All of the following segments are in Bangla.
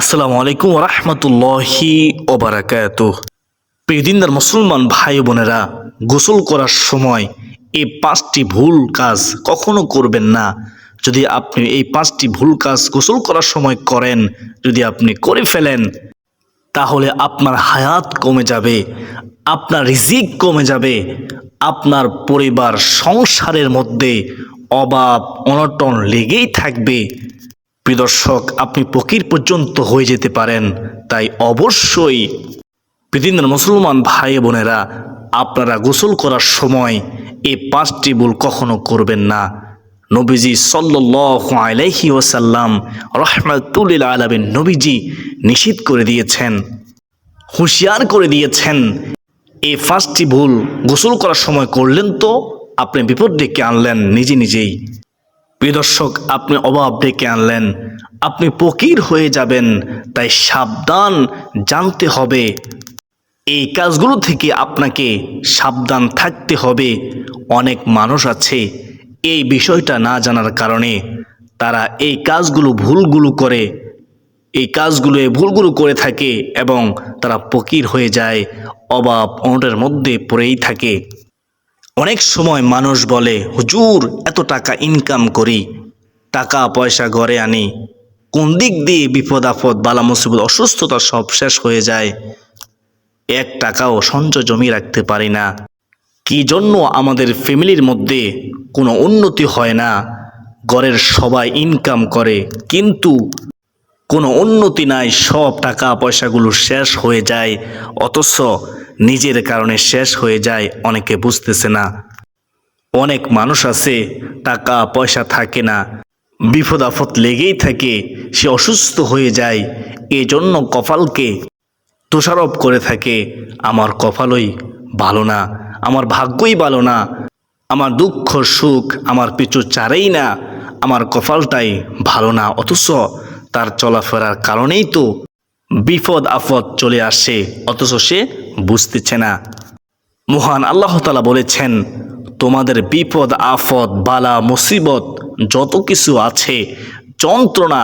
আসসালামু আলাইকুম রহমতুল্লাহি ওবারাকাত প্রিয়দিনদার মুসলমান ভাই বোনেরা, গোসল করার সময় এই পাঁচটি ভুল কাজ কখনো করবেন না। যদি আপনি এই পাঁচটি ভুল কাজ গোসল করার সময় করেন, যদি আপনি করে ফেলেন, তাহলে আপনার হায়াত কমে যাবে, আপনার রিজিক কমে যাবে, আপনার পরিবার সংসারের মধ্যে অভাব অনটন লেগেই থাকবে। প্রিয় দর্শক, আপনি ফকির পর্যন্ত হয়ে যেতে পারেন। তাই অবশ্যই পৃথিবীর মুসলমান ভাই বোনেরা, আপনারা গোসল করার সময় এই পাঁচটি ভুল কখনো করবেন না। নবীজি সাল্লাল্লাহু আলাইহি ওয়াসাল্লাম রহমাতুল্লিল আলামিন নবীজি নিষিদ্ধ করে দিয়েছেন, হুঁশিয়ার করে দিয়েছেন এই পাঁচটি ভুল গোসল করার সময় করলেন তো আপনি বিপদ ডেকে আনলেন নিজে নিজেই। প্রিয় দর্শক, আপনি অভাব ডেকে আনলেন। আপনি ফকির হয়ে যাবেন, তাই সাবধান জানতে হবে। এই কাজগুলো থেকে আপনাকে সাবধান থাকতে হবে। অনেক মানুষ আছে এই বিষয়টা না জানার কারণে তারা এই কাজগুলো ভুলগুলো করে, এই কাজগুলো, এই ভুলগুলো করে থাকে এবং তারা পকির হয়ে যায় অভাব অনটের মধ্যে পড়েই থাকে। অনেক সময় মানুষ বলে, হুজুর, এত টাকা ইনকাম করি, টাকা পয়সা ঘরে আনি। কোন দিক দিয়ে বিপদ আপদ, বালা মুসিবত, অসুস্থতা সব শেষ হয়ে যায়। এক টাকাও সঞ্চয় জমি রাখতে পারি না। কি জন্য আমাদের ফ্যামিলির মধ্যে কোনো উন্নতি হয় না? ঘরের সবাই ইনকাম করে, কিন্তু কোনো উন্নতি নাই, সব টাকা পয়সাগুলো শেষ হয়ে যায়। অথচ নিজের কারণে শেষ হয়ে যায়, অনেকে বুঝতেছে না। অনেক মানুষ আছে, টাকা, পয়সা থাকে না। বিপদ আপদ লেগেই থাকে, সে অসুস্থ হয়ে যায় এই জন্য কপালকে দোষারোপ করে থাকে। আমার কপালই ভালো না, আমার ভাগ্যই ভালো না, আমার দুঃখ, সুখ, আমার পিছু চারেই না, আমার কপালটাই ভালো না, অথচ তার চলাফেরার কারণেই তো বিপদ আপদ চলে আসে, অথচ সে বুঝতেছে না। মহান আল্লাহ তালা বলেছেন, তোমাদের বিপদ আফদ বালা, মুসিবত যত কিছু আছে, যন্ত্রণা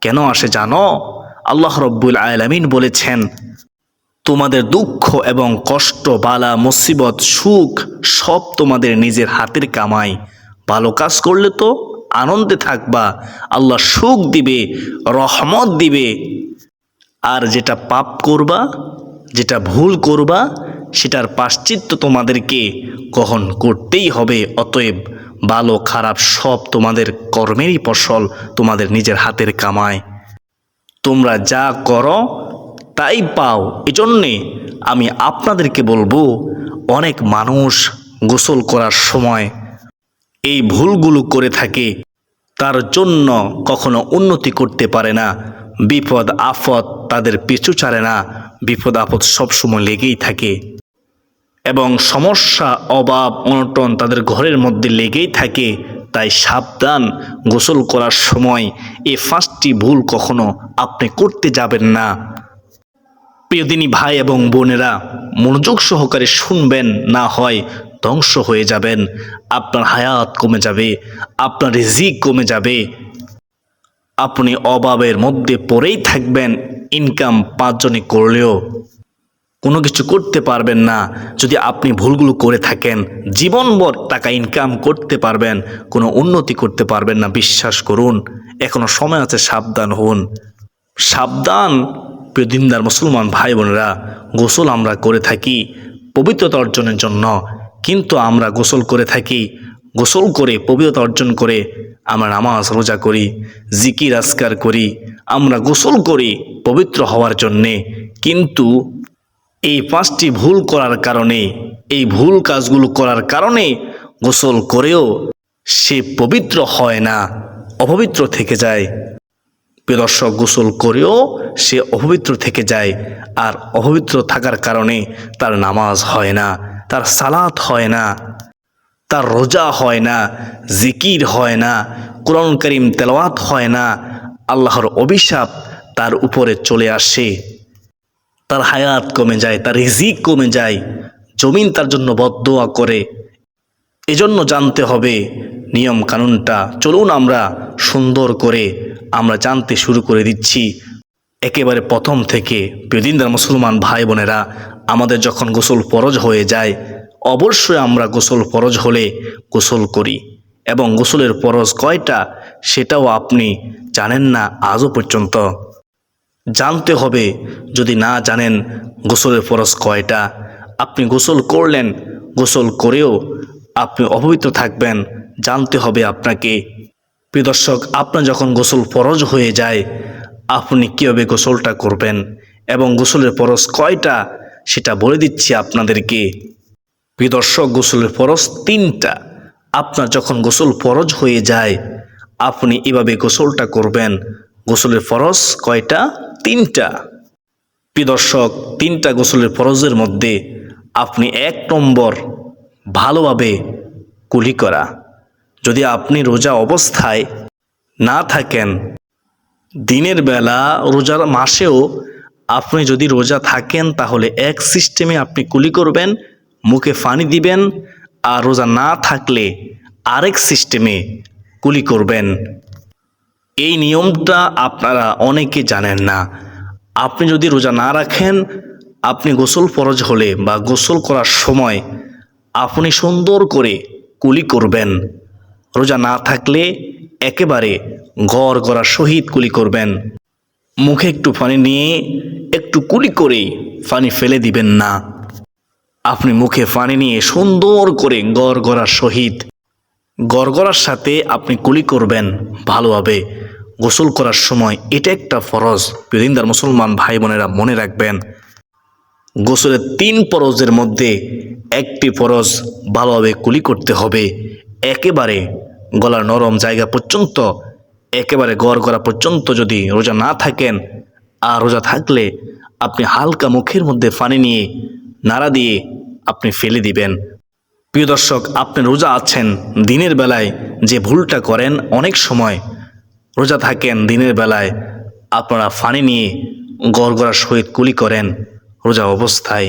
কেন আসে জানো? আল্লাহ রব্বুল আলামিন বলেছেন, তোমাদের দুঃখ এবং কষ্ট, বালা, মুসিবত, সুখ সব তোমাদের নিজের হাতের কামাই। ভালো কাজ করলে তো আনন্দে থাকবা। আল্লাহ সুখ দিবে, রহমত দিবে আর যেটা পাপ করবা, যেটা ভুল করবা, সেটার পাশ্চিত্য তোমাদেরকে গ্রহণ করতেই হবে। অতএব ভালো, খারাপ সব তোমাদের কর্মেরই ফসল তোমাদের নিজের হাতের কামায়। তোমরা যা করো, তাই পাও। এজন্যে আমি আপনাদেরকে বলব, অনেক মানুষ গোসল করার সময় এই ভুলগুলো করে থাকে। তার জন্য কখনো উন্নতি করতে পারে না। বিপদ, আফত তাদের পিছু ছাড়ে না। বিপদ আপদ সবসময় লেগেই থাকে। এবং সমস্যা, অভাব, অনটন তাদের ঘরের মধ্যে লেগেই থাকে। তাই সাবধান গোসল করার সময় এ পাঁচটি ভুল কখনো আপনি করতে যাবেন না। প্রিয়দিনী ভাই এবং বোনেরা, মনোযোগ সহকারে শুনবেন, না হয় ধ্বংস হয়ে যাবেন। আপনার হায়াত কমে যাবে, আপনার রিজিক কমে যাবে। আপনি অভাবের মধ্যে পড়েই থাকবেন ইনকাম পাঁচজনে করলেও। কোনো কিছু করতে পারবেন না, যদি আপনি ভুলগুলো করে থাকেন, জীবনভর টাকা ইনকাম করতে পারবেন, কোনো উন্নতি করতে পারবেন না, বিশ্বাস করুন, এখনও সময় আছে, সাবধান হন। সাবধান, প্রিয় দিনদার মুসলমান ভাই বোনেরা গোসল আমরা করে থাকি পবিত্রতা অর্জনের জন্য, কিন্তু আমরা গোসল করে থাকি গোসল করে, পবিত্রতা অর্জন করে, আমরা নামাজ, রোজা করি, জিকির, আজকার করি, আমরা গোসল করি পবিত্র হওয়ার জন্যে। কিন্তু এই পাঁচটি ভুল করার কারণে, এই ভুল কাজগুলো করার কারণে গোসল করেও সে পবিত্র হয় না, অপবিত্র থেকে যায়। প্রিয় দর্শক, গোসল করেও সে অপবিত্র থেকে যায় আর অপবিত্র থাকার কারণে তার নামাজ হয় না, তার সালাত হয় না। তার রোজা হয় না, জিকির হয় না কোরআন করিম তেলাওয়াত হয় না, আল্লাহর অভিশাপ তার উপরে চলে আসে। তার হায়াত কমে যায়, তার রিজিক কমে যায়, জমিন তার জন্য বদোয়া করে। এজন্য জানতে হবে নিয়ম কানুনটা। চলুন আমরা সুন্দর করে আমরা জানতে শুরু করে দিচ্ছি। একেবারে প্রথম থেকে প্রিয়দিনদার মুসলমান ভাই বোনেরা, আমাদের যখন গোসল ফরজ হয়ে যায় অবশ্যই আমরা গোসল ফরজ হলে গোসল করি। এবং গোসলের ফরজ কয়টা সেটাও আপনি জানেন না আজও পর্যন্ত। জানতে হবে, যদি না জানেন গোসলের ফরজ কয়টা, আপনি গোসল করলেন, গোসল করেও আপনি অপবিত্র থাকবেন, জানতে হবে আপনাকে। প্রিয় আপনার যখন গোসল ফরজ হয়ে যায়, আপনি কীভাবে গোসলটা করবেন এবং গোসলের ফরজ কয়টা সেটা বলে দিচ্ছি আপনাদেরকে। প্রিয় দর্শক, গোসলের ফরজ তিনটা। আপনার যখন গোসল ফরজ হয়ে যায়, আপনি এভাবে গোসলটা করবেন। গোসলের ফরজ কয়টা? তিনটা। প্রিয় দর্শক, তিনটা গোসলের ফরজের মধ্যে আপনি এক নম্বর ভালোভাবে কুলি করা। যদি আপনি রোজা অবস্থায় না থাকেন, দিনের বেলা রোজার মাসেও আপনি যদি রোজা থাকেন, তাহলে এক সিস্টেমে আপনি কুলি করবেন। মুখে পানি দিবেন আর রোজা না থাকলে আরেক সিস্টেমে কুলি করবেন। এই নিয়মটা আপনারা অনেকে জানেন না। আপনি যদি রোজা না রাখেন, আপনি গোসল ফরজ হলে বা গোসল করার সময় আপনি সুন্দর করে কুলি করবেন। রোজা না থাকলে একেবারে গড় গড়া সহিত কুলি করবেন। মুখে একটু পানি নিয়ে একটু কুলি করেই পানি ফেলে দিবেন না। আপনি মুখে পানি নিয়ে সুন্দর করে গড় গড়ার সহিত, গড়গড়ার সাথে আপনি কুলি করবেন ভালোভাবে। গোসল করার সময় এটা একটা ফরজ। বিদিনদার মুসলমান ভাই বোনেরা মনে রাখবেন গোসলের তিন ফরজের মধ্যে একটি ফরজ ভালোভাবে কুলি করতে হবে। একেবারে গলার নরম জায়গা পর্যন্ত, একেবারে গড় করা পর্যন্ত যদি রোজা না থাকেন, আর রোজা থাকলে আপনি হালকা মুখের মধ্যে পানি নিয়ে নাড়া দিয়ে আপনি ফেলে দিবেন। প্রিয় দর্শক, আপনি রোজা আছেন, দিনের বেলায় যে ভুলটা করেন, অনেক সময় রোজা থাকেন, দিনের বেলায় আপনারা ফানি নিয়ে গড়গড়ার সহিত কুলি করেন রোজা অবস্থায়।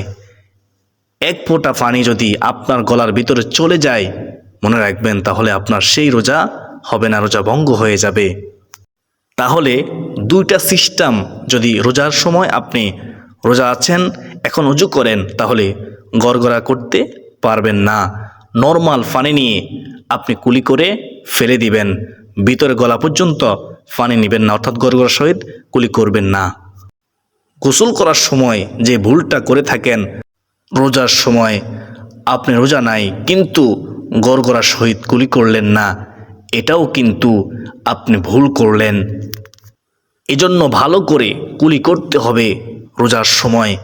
এক ফোঁটা পানি যদি আপনার গলার ভিতরে চলে যায়, মনে রাখবেন তাহলে আপনার সেই রোজা হবে না, রোজা ভঙ্গ হয়ে যাবে। তাহলে দুইটা সিস্টেম যদি রোজার সময় আপনি রোজা আছেন এখন উজু করেন, তাহলে গড়গড়া করতে পারবেন না। নর্মাল পানি নিয়ে আপনি কুলি করে ফেলে দিবেন। ভিতরে গলা পর্যন্ত পানি নেবেন না, অর্থাৎ গড়গড়ার সহিত কুলি করবেন না। গোসল করার সময় যে ভুলটা করে থাকেন, রোজার সময় আপনি রোজা নাই, কিন্তু গড়গড়ার সহিত কুলি করলেন না, এটাও কিন্তু আপনি ভুল করলেন। এজন্য ভালো করে কুলি করতে হবে রোজার সময়।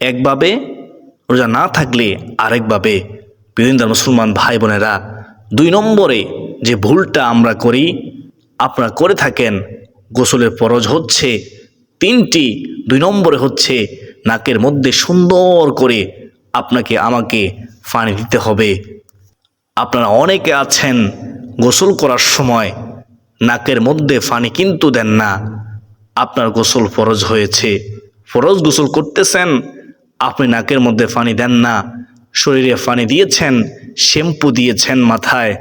একভাবে, রোজা না থাকলে আরেকভাবে। বিভিন্ন মুসলমান ভাই বোনেরা, দুই নম্বরে যে ভুলটা আমরা করি, আপনারা করে থাকেন, গোসলের পরজ হচ্ছে তিনটি। দুই নম্বরে হচ্ছে নাকের মধ্যে সুন্দর করে আপনাকে, আমাকে পানি দিতে হবে। আপনারা অনেকে আছেন গোসল করার সময় নাকের মধ্যে পানি কিন্তু দেন না। আপনার গোসল ফরজ হয়েছে। ফরজ গোসল করতেছেন আপনি নাকের মধ্যে ফানি দেন না, শরীরে ফানি দিয়েছেন, শ্যাম্পু দিয়েছেন মাথায়।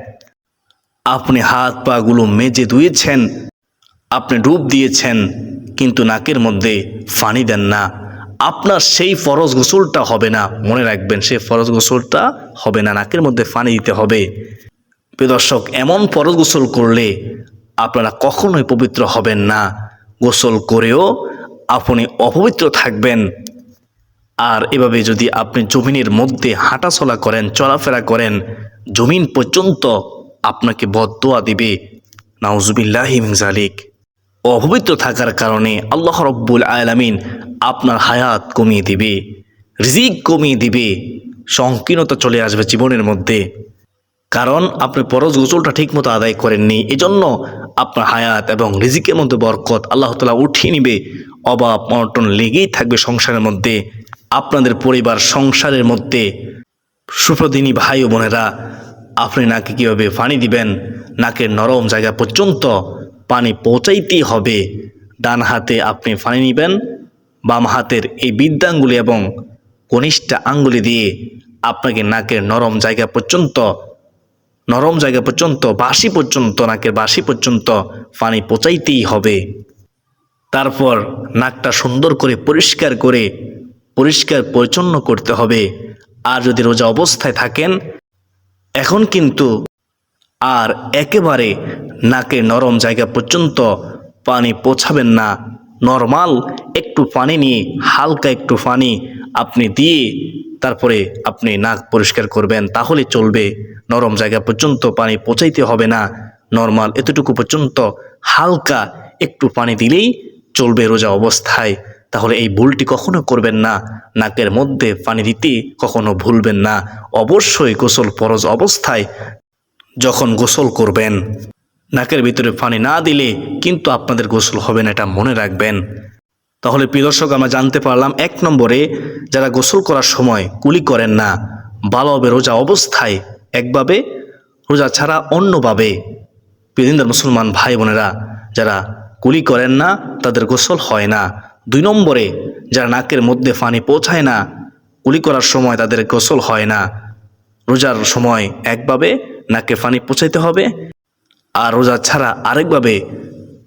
আপনি হাত পাগুলো মেজে ধুয়েছেন, আপনি ডুব দিয়েছেন, কিন্তু নাকের মধ্যে ফানি দেন না। আপনার সেই ফরজ গোসলটা হবে না, মনে রাখবেন, সেই ফরজ গোসলটা হবে না, নাকের মধ্যে ফানি দিতে হবে। দর্শক, এমন ফরজ গোসল করলে আপনারা কখনোই পবিত্র হবেন না। গোসল করেও আপনি অপবিত্র থাকবেন। আর এভাবে যদি আপনি জমিনের মধ্যে হাঁটাচলা করেন, চলাফেরা করেন, জমিন পর্যন্ত আপনাকে বদোয়া দিবে। নাউজুবিল্লাহ জালিক অপবিত্র থাকার কারণে আল্লাহ রব্বুল আয়ালামিন আপনার হায়াত কমিয়ে দিবে, রিজিক কমিয়ে দিবে, সংকীর্ণতা চলে আসবে জীবনের মধ্যে। কারণ আপনি পরজ গোসলটা ঠিকমতো আদায় করেননি, এজন্য আপনার হায়াত এবং রিজিকের মধ্যে বরকত আল্লাহ তালা উঠিয়ে নিবে। অভাব, অনটন লেগেই থাকবে সংসারের মধ্যে। আপনাদের পরিবার, সংসারের মধ্যে সুপ্রদিনী ভাই ও বোনেরা, আপনি নাকে কীভাবে পানি দিবেন? নাকের নরম জায়গা পর্যন্ত পানি পৌঁছাইতেই হবে। ডান হাতে আপনি পানি নেবেন, বাম হাতের এই বিদ্যাঙ্গুলি এবং কনিষ্ঠা আঙ্গুলি দিয়ে আপনাকে নাকের নরম জায়গা পর্যন্ত, নরম জায়গা পর্যন্ত বাসি পর্যন্ত, নাকের বাসি পর্যন্ত পানি পচাইতেই হবে। তারপর নাকটা সুন্দর করে পরিষ্কার করে পরিষ্কার পরিচ্ছন্ন করতে হবে। আর যদি রোজা অবস্থায় থাকেন, এখন কিন্তু আর একেবারে নাকে নরম জায়গা পর্যন্ত পানি পৌঁছাবেন না। নর্মাল একটু পানি নিয়ে, হালকা একটু পানি আপনি দিয়ে তারপরে আপনি নাক পরিষ্কার করবেন, তাহলে চলবে। নরম জায়গা পর্যন্ত পানি পৌঁছাইতে হবে না। নর্মাল এতটুকু পর্যন্ত হালকা একটু পানি দিলেই চলবে রোজা অবস্থায়। তাহলে এই ভুলটি কখনো করবেন না। নাকের মধ্যে পানি দিতে কখনো ভুলবেন না। অবশ্যই গোসল ফরজ অবস্থায় যখন গোসল করবেন। নাকের ভিতরে পানি না দিলে কিন্তু আপনাদের গোসল হবে না, এটা মনে রাখবেন। তাহলে প্রিয় দর্শক, আমরা জানতে পারলাম এক নম্বরে, যারা গোসল করার সময় কুলি করেন না ভালোভাবে রোজা অবস্থায় একভাবে, রোজা ছাড়া অন্যভাবে। প্রিয়দিনদার মুসলমান ভাই বোনেরা যারা কুলি করেন না, তাদের গোসল হয় না। দুই নম্বরে, যারা নাকের মধ্যে পানি পৌঁছায় না কুলি করার সময় তাদের গোসল হয় না। রোজার সময় একভাবে নাকে পানি পৌঁছাইতে হবে আর রোজা ছাড়া আরেকভাবে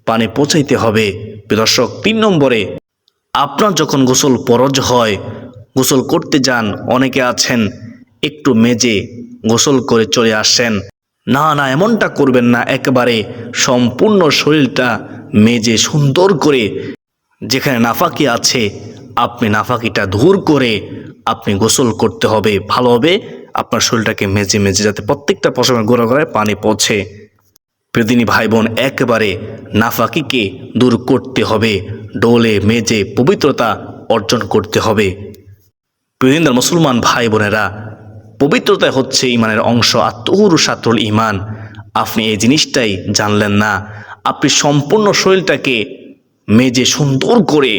পানি পৌঁছাইতে হবে। দর্শক, তিন নম্বরে, আপনার যখন গোসল পরজ হয়, গোসল করতে যান, অনেকে আছেন, একটু মেজে গোসল করে চলে আসেন। না না, এমনটা করবেন না। একেবারে সম্পূর্ণ শরীরটা মেজে সুন্দর করে যেখানে নাফাকি আছে, আপনি নাফাকিটা দূর করে আপনি গোসল করতে হবে। ভালোভাবে আপনার শরীরটাকে মেজে মেজে যাতে প্রত্যেকটা পশমের গোড়া গোড়ায় পানি পৌঁছে। প্রতিদিনী ভাই বোন একেবারে নাফাকিকে দূর করতে হবে। ডোলে মেজে পবিত্রতা অর্জন করতে হবে। প্রতিদিনদার মুসলমান ভাই বোনেরা পবিত্রতা হচ্ছে ইমানের অংশ আত্মহুরু সাত্রুল ইমান। আপনি এই জিনিসটাই জানলেন না। আপনি সম্পূর্ণ শরীরটাকে মেজে সুন্দর করে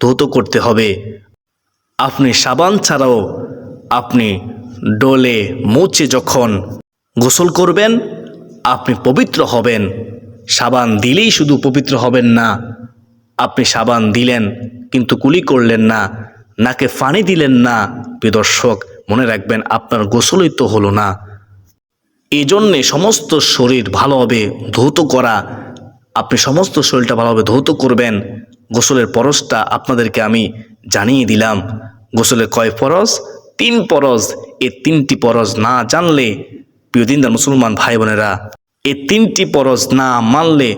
ধৌত করতে হবে। আপনি সাবান ছাড়াও আপনি ডোলে মুছে যখন গোসল করবেন, আপনি পবিত্র হবেন। সাবান দিলেই শুধু পবিত্র হবেন না, আপনি সাবান দিলেন কিন্তু কুলি করলেন না, নাকে ফানি দিলেন না। দর্শক, মনে রাখবেন আপনার গোসলই তো হলো না। এই জন্যে সমস্ত শরীর ভালোভাবে ধৌত করা আপনি সমস্ত শরীরটা ভালোভাবে ধৌত করবেন। গোসলের পরশটা আপনাদেরকে আমি জানিয়ে দিলাম। গোসলের কয় পরশ তিন পরশ এই তিনটি পরশ না জানলে, প্রিয় দিনদার মুসলমান ভাই বোনেরা এই তিনটি পরশ না মানলে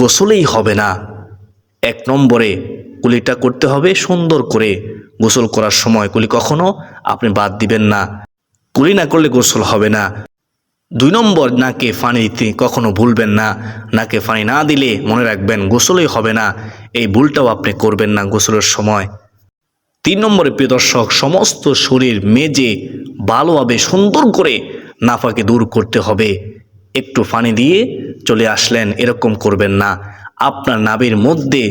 গোসলেই হবে না। এক নম্বরে কুলিটা করতে হবে সুন্দর করে। গোসল করার সময় কুলি কখনো আপনি বাদ দিবেন না। কুলি না করলে গোসল হবে না। দুই নম্বর নাকে ফানি দিতে কখনো ভুলবেন না নাকে ফানি না দিলে মনে রাখবেন গোসলই হবে না। এই ভুলটাও আপনি করবেন না গোসলের সময়। তিন নম্বরে, প্রিয় দর্শক, সমস্ত শরীর মেজে ভালোভাবে সুন্দর করে নাফাকে দূর করতে হবে। একটু ফানি দিয়ে চলে আসলেন, এরকম করবেন না। আপনার নাবির মধ্যে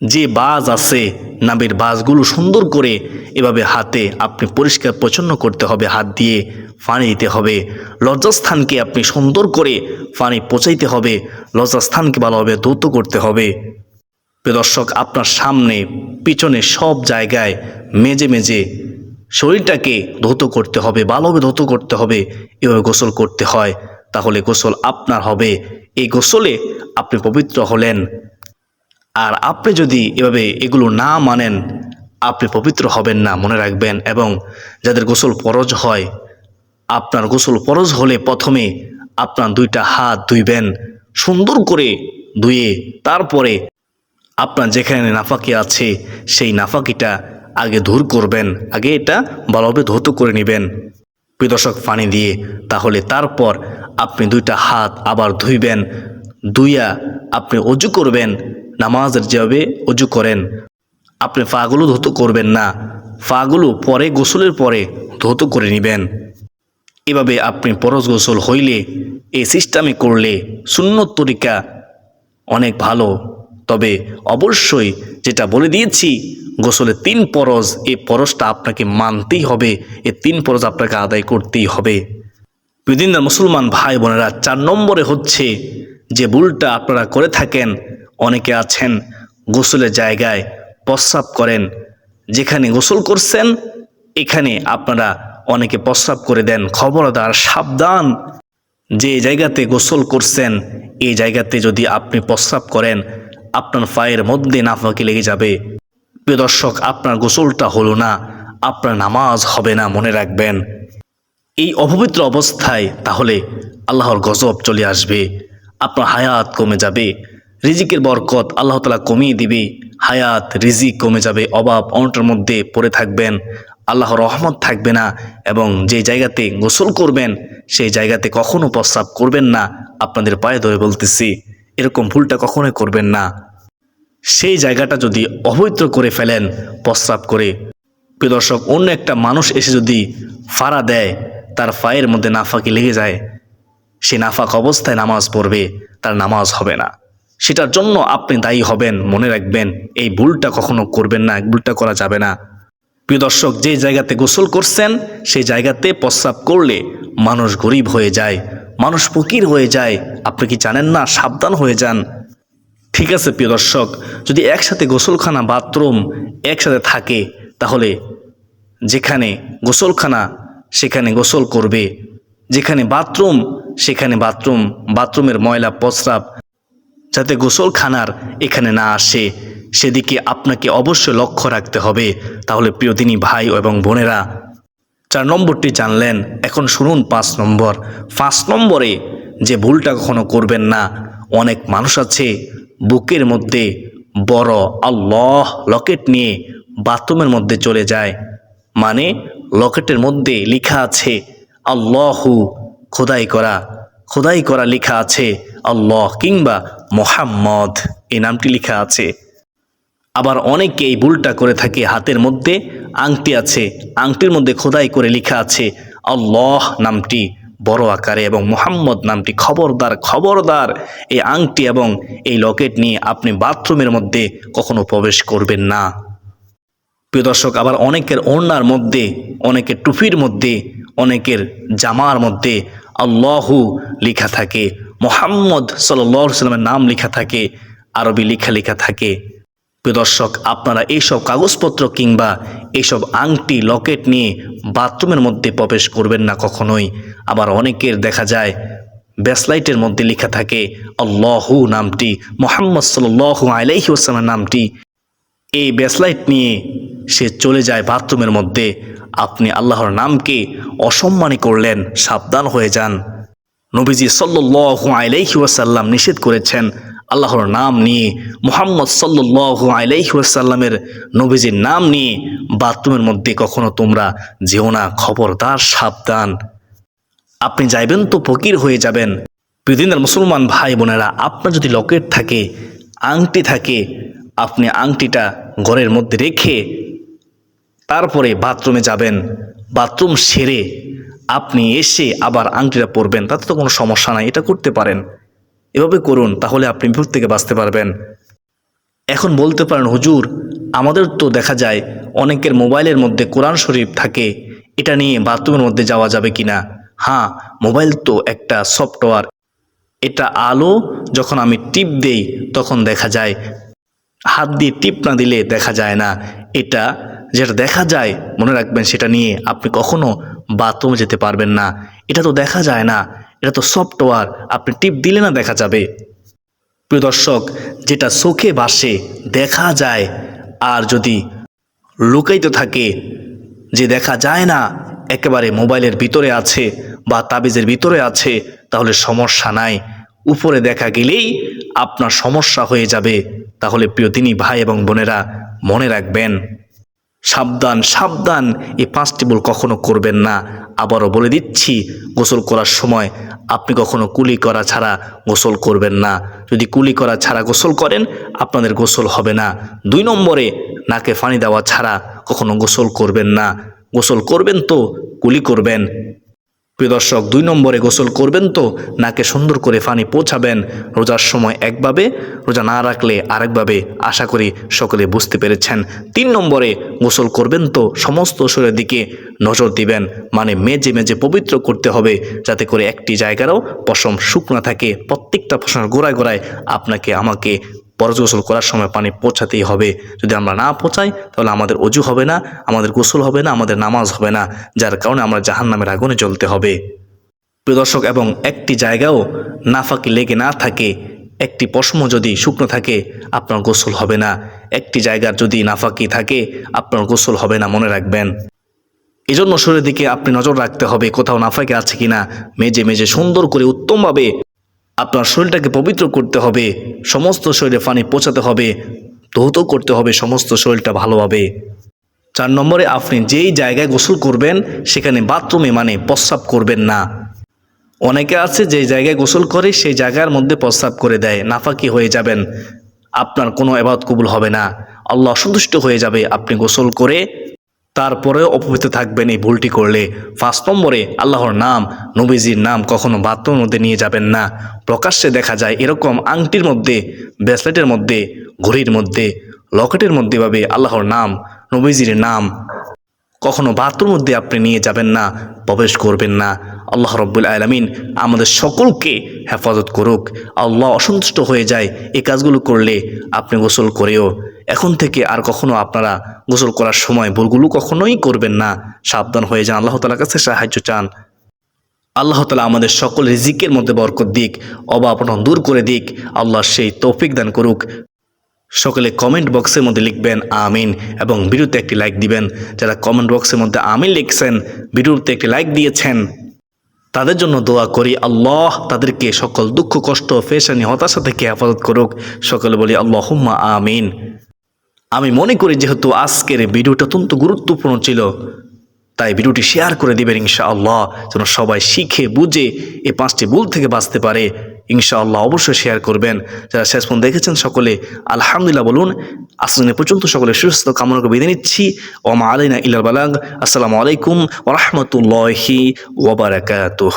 যে বাজ আছে নাবির বাজগুলো সুন্দর করে এভাবে হাতে আপনি পরিষ্কার পরিচ্ছন্ন করতে হবে, হাত দিয়ে। পানি দিতে হবে। লজ্জাস্থানকে আপনি সুন্দর করে পানি পচাইতে হবে। লজ্জাস্থানকে ভালোভাবে ধৌত করতে হবে। দর্শক, আপনার সামনে, পিছনে সব জায়গায় মেজে মেজে শরীরটাকে ধৌত করতে হবে, ভালোভাবে ধৌত করতে হবে। এভাবে গোসল করতে হয়, তাহলে গোসল আপনার হবে। এই গোসলে আপনি পবিত্র হলেন। আর আপনি যদি এভাবে এগুলো না মানেন, আপনি পবিত্র হবেন না, মনে রাখবেন। এবং যাদের গোসল পরজ হয় আপনার গোসল পরজ হলে প্রথমে আপনার দুইটা হাত ধুইবেন, সুন্দর করে ধুয়ে তারপরে আপনার যেখানে নাফাকি আছে সেই নাফাকিটা আগে দূর করবেন, আগে এটা ভালোভাবে ধৌত করে নেবেন। প্রিয়দর্শক পানি দিয়ে, তাহলে তারপর আপনি দুইটা হাত আবার ধুইবেন, ধুইয়া আপনি অজু করবেন, নামাজের যেভাবে অজু করেন। আপনি ফাগুলো ধৌত করবেন না ফাগুলো পরে গোসলের পরে ধৌত করে নেবেন। এভাবে আপনি পরশ গোসল হইলে, এই সিস্টেমে করলে সুন্নত তরিকা অনেক ভালো। তবে অবশ্যই যেটা বলে দিয়েছি, গোসলে তিন পরশ এই পরশটা আপনাকে মানতেই হবে এই তিন পরশ আপনাকে আদায় করতেই হবে। বিদিনদার মুসলমান ভাই বোনেরা চার নম্বরে হচ্ছে যে ভুলটা আপনারা করে থাকেন, অনেকে আছেন গোসলের জায়গায় প্রস্রাব করেন, যেখানে গোসল করছেন, এখানে আপনারা অনেকে প্রস্রাব করে দেন খবরদার সাবধান। যে জায়গাতে গোসল করছেন, এই জায়গাতে যদি আপনি প্রস্রাব করেন, আপনার পায়ের মধ্যে নাফাকি লেগে যাবে। প্রিয় দর্শক, আপনার গোসলটা হলো না, আপনার নামাজ হবে না, মনে রাখবেন। এই অপবিত্র অবস্থায় তাহলে আল্লাহর গজব চলে আসবে, আপনার হায়াত কমে যাবে, রিজিকের বরকত আল্লাহ তালা কমিয়ে দিবে, হায়াত, রিজিক কমে যাবে, অভাব অনটের মধ্যে পড়ে থাকবেন। আল্লাহর রহমত থাকবে না এবং যে জায়গাতে গোসল করবেন, সেই জায়গাতে কখনো প্রস্রাব করবেন না। আপনাদের পায়ে ধরে বলতেছি, এরকম ভুলটা কখনোই করবেন না। সেই জায়গাটা যদি অপবিত্র করে ফেলেন, প্রস্রাব করে। প্রিয় দর্শক, অন্য একটা মানুষ এসে যদি ফাড়া দেয়, তার পায়ের মধ্যে নাফাকি লেগে যায়। সে নাফাক অবস্থায় নামাজ পড়বে, তার নামাজ হবে না। সেটার জন্য আপনি দায়ী হবেন, মনে রাখবেন, এই ভুলটা কখনো করবেন না, ভুলটা করা যাবে না। প্রিয় দর্শক, যে জায়গাতে গোসল করছেন, সেই জায়গাতে প্রস্রাব করলে মানুষ গরিব হয়ে যায়, মানুষ ফকির হয়ে যায়। আপনি কি জানেন না? সাবধান হয়ে যান। ঠিক আছে প্রিয় দর্শক, যদি একসাথে গোসলখানা, বাথরুম একসাথে থাকে, তাহলে যেখানে গোসলখানা, সেখানে গোসল করবে। যেখানে বাথরুম, সেখানে বাথরুম, বাথরুমের ময়লা, প্রস্রাব যাতে গোসলখানার এখানে না আসে, সেদিকে আপনাকে অবশ্যই লক্ষ্য রাখতে হবে। তাহলে প্রিয়দিনী ভাই এবং বোনেরা, চার নম্বরটি জানলেন। এখন শুনুন পাঁচ নম্বর। পাঁচ নম্বরে যে ভুলটা কখনো করবেন না, অনেক মানুষ আছে বুকের মধ্যে বড় আল্লাহ লকেট নিয়ে বাথরুমের মধ্যে চলে যায়। মানে লকেটের মধ্যে লেখা আছে, আল্লাহু খোদাই করা। খোদাই করা লেখা আছে, আল্লাহ কিংবা মোহাম্মদ। এই নামটি লেখা আছে। আবার অনেকে এই ভুলটা করে থাকে হাতের মধ্যে, আংটি আছে, আংটির মধ্যে খোদাই করে লেখা আছে, আল্লাহ নামটি বড় আকারে এবং মোহাম্মদ নামটি খবরদার খবরদার। এই আংটি এবং এই লকেট নিয়ে আপনি বাথরুমের মধ্যে কখনো প্রবেশ করবেন না। প্রিয় দর্শক, আবার অনেকের ওড়নার মধ্যে, অনেকের টুপির মধ্যে, অনেকের জামার মধ্যে আল্লাহু লেখা থাকে, মোহাম্মদ সাল্লামের নাম লেখা থাকে, আরবি লেখা লেখা থাকে। দর্শক, আপনারা এইসব কাগজপত্র কিংবা এইসব আংটি, লকেট নিয়ে বাথরুমের মধ্যে প্রবেশ করবেন না কখনোই। আবার অনেকের দেখা যায়, ব্যাসলাইটের মধ্যে লেখা থাকে, আল্লাহু নামটি, মোহাম্মদ সাল্লাহ আলাইহি ওসালামের নামটি। এই ব্যাসলাইট নিয়ে সে চলে যায় বাথরুমের মধ্যে আপনি আল্লাহর নামকে অসম্মানী করলেন, সাবধান হয়ে যান। নবীজি সাল্লু আলাইহি ওয়াসাল্লাম নিষেধ করেছেন আল্লাহর নাম নিয়ে, মুহাম্মদ সাল্লু আলাইহি ওয়াসাল্লামের নবীজির নাম নিয়ে বাথরুমের মধ্যে কখনো তোমরা যেও না, খবরদার, সাবধান। আপনি যাইবেন তো ফকির হয়ে যাবেন। পৃথিবীর মুসলমান ভাই বোনেরা, আপনার যদি লকেট থাকে, আংটি থাকে, আপনি আংটিটা ঘরের মধ্যে রেখে তারপরে বাথরুমে যাবেন। বাথরুম সেরে আপনি এসে আবার আংটিটা পরবেন, তাতে তো কোনো সমস্যা নাই, এটা করতে পারেন। এভাবে করুন, তাহলে আপনি বিপদ থেকে বাঁচতে পারবেন। এখন বলতে পারেন, হুজুর, আমাদের তো দেখা যায় অনেকের মোবাইলের মধ্যে কোরআন শরীফ থাকে, এটা নিয়ে বাথরুমের মধ্যে যাওয়া যাবে কি না হ্যাঁ মোবাইল তো একটা সফটওয়্যার। এটা আলো, যখন আমি টিপ দেই, তখন দেখা যায়। হাত দিয়ে টিপ না দিলে দেখা যায় না। এটা যেটা দেখা যায়, মনে রাখবেন সেটা নিয়ে আপনি কখনো বাথরুমে যেতে পারবেন না। এটা তো দেখা যায় না। এটা তো সফটওয়্যার। আপনি টিপ দিলে না দেখা যাবে। প্রিয় দর্শক, যেটা চোখে বাসে দেখা যায়। আর যদি লুকাইতে থাকে যে দেখা যায় না, একেবারে মোবাইলের ভিতরে আছে বা তাবিজের ভিতরে আছে, তাহলে সমস্যা নাই। উপরে দেখা গেলেই আপনার সমস্যা হয়ে যাবে। তাহলে প্রিয় তিনি ভাই এবং বোনেরা, মনে রাখবেন সাবধান সাবধান। এই পাঁচটি ভুল কখনো করবেন না। আবারও বলে দিচ্ছি, গোসল করার সময় আপনি কখনো কুলি করা ছাড়া গোসল করবেন না। যদি কুলি করা ছাড়া গোসল করেন, আপনাদের গোসল হবে না। দুই নম্বরে, নাকে ফানি দেওয়া ছাড়া কখনো গোসল করবেন না। গোসল করবেন তো, কুলি করবেন। প্রিয় দর্শক, দুই নম্বরে গোসল করবেন তো? নাকে সুন্দর করে পানি পৌঁছাবেন। রোজার সময় একভাবে, রোজা না রাখলে আরেকভাবে আশা করি সকলে বুঝতে পেরেছেন। তিন নম্বরে গোসল করবেন তো? সমস্ত শরীরের দিকে নজর দিবেন। মানে মেজে মেজে পবিত্র করতে হবে যাতে করে একটি জায়গারও পশম শুকনা থাকে। প্রত্যেকটা পশমের গোড়ায় গোড়ায় আপনাকে, আমাকে বরজ গোসল করার সময় পানি পৌঁছাতেই হবে। যদি আমরা না পৌঁছাই, তাহলে আমাদের অজু হবে না, আমাদের গোসল হবে না, আমাদের নামাজ হবে না, যার কারণে আমরা জাহান নামের আগুনে জ্বলতে হবে। প্রিয় দর্শক, এবং একটি জায়গাও নাফাকি লেগে না থাকে, একটি পশম যদি শুকনো থাকে, আপনার গোসল হবে না। একটি জায়গার যদি নাফাকি থাকে, আপনার গোসল হবে না, মনে রাখবেন। এজন্য শরীরের দিকে আপনি নজর রাখতে হবে, কোথাও নাফাকে আছে কিনা। মেজে মেজে সুন্দর করে উত্তমভাবে আপনার শরীরটাকে পবিত্র করতে হবে, সমস্ত শরীরে পানি পৌঁছাতে হবে ধৌত করতে হবে, সমস্ত শরীরটা ভালোভাবে চার নম্বরে, আপনি যেই জায়গায় গোসল করবেন, সেখানে বাথরুমে মানে প্রস্রাব করবেন না। অনেকে আছে যে জায়গায় গোসল করে, সেই জায়গার মধ্যে প্রস্রাব করে দেয়, নাফাকি হয়ে যাবেন। আপনার কোনো এবাদ কবুল হবে না। আল্লাহ সন্তুষ্ট হয়ে যাবে, আপনি গোসল করে তারপরে অপবিত্র থাকবেন এই ভুলটি করলে। পাঁচ নম্বরে, আল্লাহর নাম, নবীজির নাম কখনো বাথরুমের মধ্যে নিয়ে যাবেন না। প্রকাশ্যে দেখা যায় এরকম আংটির মধ্যে, ব্রেসলেটের মধ্যে, ঘড়ির মধ্যে, লকেটের মধ্যে ভাবে আল্লাহর নাম, নবীজির নাম কখনো বাথরুমের মধ্যে আপনি নিয়ে যাবেন না, প্রবেশ করবেন না। আল্লাহ রব্বুল আলমিন আমাদের সকলকে হেফাজত করুক। আল্লাহ অসন্তুষ্ট হয়ে যায় এই কাজগুলো করলে, আপনি গোসল করেও এখন থেকে আর কখনো আপনারা গোসল করার সময় ভুলগুলো কখনোই করবেন না। সাবধান হয়ে যান, আল্লাহ তালার কাছে সাহায্য চান। আল্লাহ তালা আমাদের সকল রিজিকের মধ্যে বরকত দিক অভাবন দূর করে দিক, আল্লাহ সেই তৌফিক দান করুক। সকলে কমেন্ট বক্সের মধ্যে লিখবেন, আমিন, এবং ভিডিওতে একটি লাইক দিবেন। যারা কমেন্ট বক্সের মধ্যে আমিন লিখছেন, ভিডিওতে একটি লাইক দিয়েছেন, তাদের জন্য দোয়া করি, আল্লাহ তাদেরকে সকল দুঃখ, কষ্ট ফেশানি হতাশা থেকে হেফাজত করুক। সকলে বলি, আল্লাহুম্মা আমিন। আমি মনে করি যেহেতু আজকের ভিডিওটা অত্যন্ত গুরুত্বপূর্ণ ছিল, তাই ভিডিওটি শেয়ার করে দিবেন ইনশাআল্লাহ, যেন সবাই শিখে, বুঝে এই পাঁচটি ভুল থেকে বাঁচতে পারে। ইনশাআল্লাহ অবশ্যই শেয়ার করবেন। যারা শেষ পর্যন্ত দেখেছেন সকলে আলহামদুলিল্লাহ বলুন আসলে পর্যন্ত সকলে সুস্থ কামনা করে বেঁধে নিচ্ছি। ওমা আলাইনা ইলাল বালাগ। আসসালামু আলাইকুম ওরহমতুল্লাহি ওবরাকাতুহ